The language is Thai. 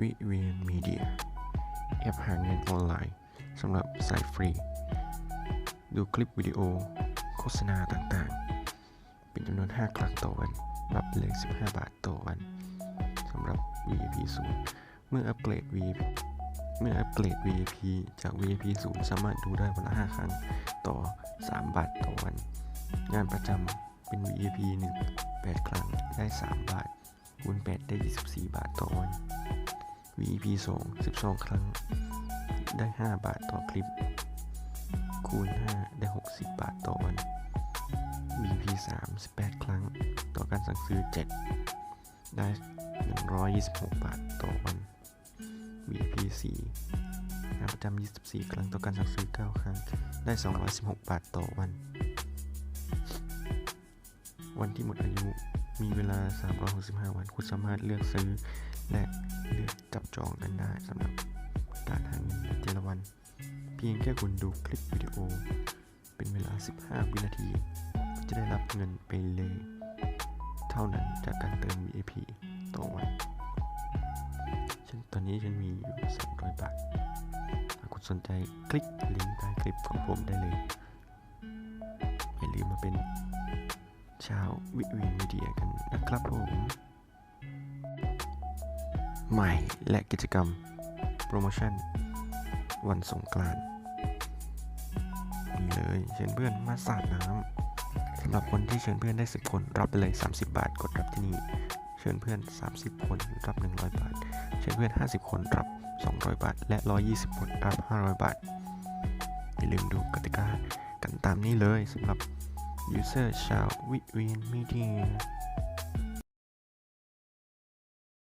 วิเวียนมีเดียแอปหาเงินออนไลน์สำหรับสายฟรี ดูคลิปวิดีโอ โฆษณาต่างๆ เป็นจำนวน 5 ครั้งต่อวันรับเลย 15 บาทต่อวันสำหรับ VIP 0เมื่ออัปเกรด VIP เมื่ออัปเกรด VIP จาก VIP 0สามารถดูได้วันละ 5 ครั้งต่อ 3 บาทต่อวัน งานประจำเป็น VIP 1 8 ครั้งได้ 3 บาทคูณ8ได้ 24 บาทต่อวัน VP 2 12 ครั้ง ได้ 5 บาทต่อคลิป คูณ 5 ได้ 60 บาทต่อวัน VP 3 18 ครั้ง ต่อการสั่งซื้อ 7 ได้ 126 บาทต่อวัน VP 4งานประจำ24 ครั้ง ต่อการสั่งซื้อ 9 ครั้ง ได้ 216 บาทต่อวัน วันที่หมดอายุ มีเวลา 365 วัน คุณสามารถเลือกซื้อ และเลือกจับจองกันได้สำหรับการหาเงินในแต่ละวัน เพียงแค่คุณดูคลิปวิดีโอ เป็นเวลา 15 วินาที จะได้รับเงินไปเลย เท่านั้นจากการเติม VIP ต่อวันฉันตอนนี้ฉันมีอยู่300 บาทหากคุณสนใจคลิกลิงก์ใต้คลิปของผมได้เลยอย่าลืมมาเป็น ชาววิวีมีเดียกันนะครับผมใหม่และกิจกรรม โปรโมชั่น วันสงกรานต์นี่เลยเชิญเพื่อนมาสาดน้ำสำหรับคนที่เชิญเพื่อนได้10คน รับไปเลย 30 บาท กดรับที่นี่ เชิญเพื่อน 30 คนรับ 100 บาท เชิญเพื่อน 50 คนรับ 200 บาท และ 120 คนรับ 500 บาทอย่าลืมดูกติกากันตามนี้เลยสำหรับ user shall within meeting.